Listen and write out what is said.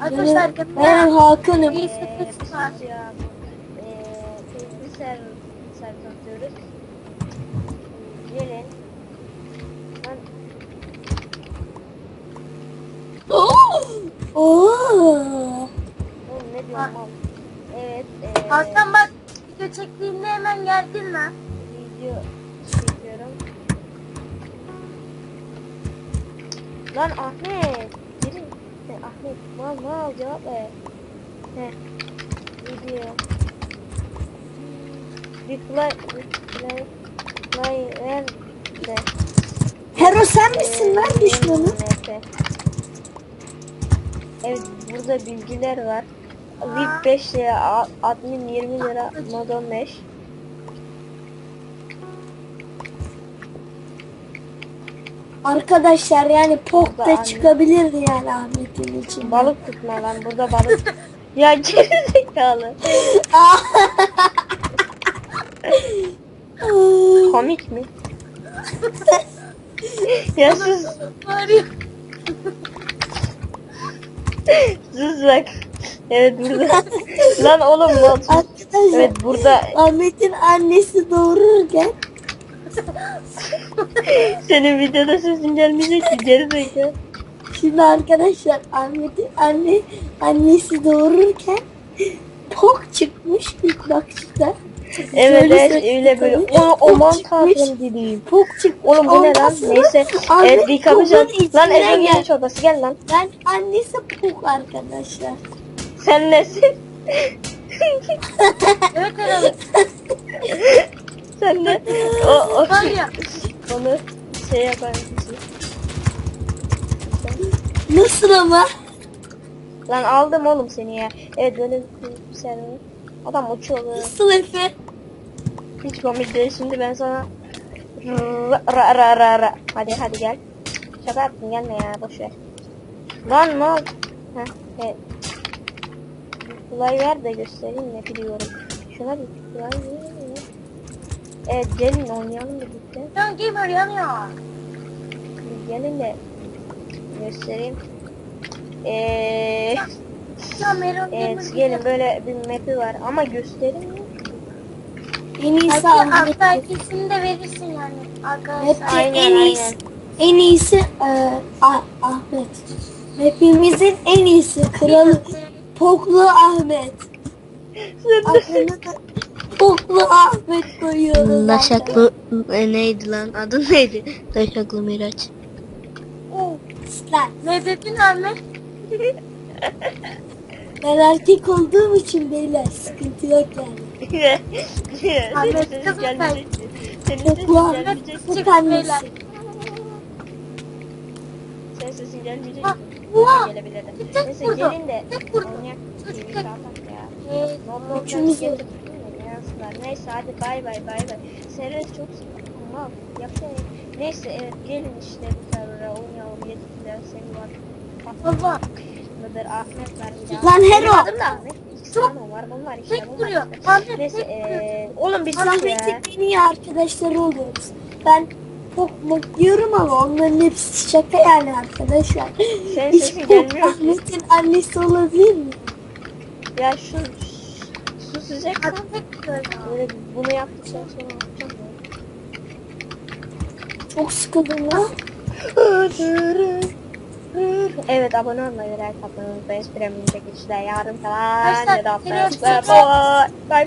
Arkadaşlar Ben, ben Hakan'ım. İyi Ee, biz sıfır. ya keyifli server server atıyoruz. Gelin. Ben oğlum ne diyorum. Evet. eee Hakan bak video çektiğimde hemen geldin lan. video çekiyorum. Lan Ahmet. Mal mal cevap ver. Heh. Video. Reply. Reply. Reply ver de. Hero sen misin lan düşmanım? Neyse. Evet burada bilgiler var. VIP 5 lira, admin 20 lira, mod 15. Arkadaşlar yani pok da çıkabilirdi yani Ahmet'in için. Balık tutma lan burada balık. ya geri zekalı. Komik mi? ya sus, sus bak. Evet burada. lan oğlum. Arkadaşlar Evet burada Ahmet'in annesi doğururken senin videoda sesin gelmeyecek ki geri zekalı. şimdi arkadaşlar Ahmet'in anne annesi doğururken pok çıkmış ilk bakışta. Evet evet öyle böyle. O, Pok aman tanrım dediğim. Pok çıkmış. Oğlum bu ne lan? Neyse. Evet yıkamayacağım. pokun Lan Ece gel- çorbası gel lan. Ben annesi pok arkadaşlar. Sen nesin? evet herhalde. Sen ne? O, o ya. Onu şey yapar mısın? Nasıl ama? Lan aldım oğlum seni ya. Evet böyle bir server. Adam uçuyor böyle. Nasıl Efe? Hiç komik değil. Şimdi ben sana ra ra ra ra ra. Hadi hadi gel. Şaka yaptım gelme ya boş ver. Lan ne oldu? Heh, evet. Kolay ver de göstereyim ne biliyorum. Şuna bir kolay ver. Evet gelin oynayalım birlikte. Can gamer yanıyor. Gelin de göstereyim. Eee Meron evet gelin böyle bir map'i var ama göstereyim mi? En iyisi ikisini de verirsin yani arkadaşlar. Aynen, en iyisi. aynen. En iyisi e, Ah- Ahmet. Hepimizin en iyisi kralı Poklu Ahmet. Adını da Poklu Ahmet koyuyoruz. Daşaklı e, neydi lan? Adı neydi? Daşaklı Miraç. Oo, Lan, Ne dedin Ahmet? Ben erkek olduğum için beyler sıkıntı yok yani. Ahmet kızım sen. Poklu Ahmet bu beyler. Senin sesin gelmeyecek. Ha, oha. Neyse gelin de Tek vurdu. oynayak. Çocuk TV tek- kaltak ya. Ee, Üçümüz yok. De yansılar. Neyse hadi bay bay bay bay. Servet çok. Mal. Yapsana. Neyse evet gelin işte bu server'a oynayalım. Yetkililer seni var. Baba. Mıdır Ahmet var bir daha. Lan Hero. adım da Ahmet. Tane var bunlar işte. Tek işte. Ahmet Neyse eee oğlum ya. Ahmet'in en iyi arkadaşları oluyoruz. Ben Pok Mok diyorum ama onların hepsi şaka yani arkadaşlar. Senin Hiç ki. Ahmet'in annesi olabilir mi? Ya şu vuruyor. Böyle bunu yaptıktan sonra. Çok sıkıldım lan. Evet abone olmayı like atmayı unutmayın. Premium çekilişler yarın falan. Arkadaşlar. Bye bye.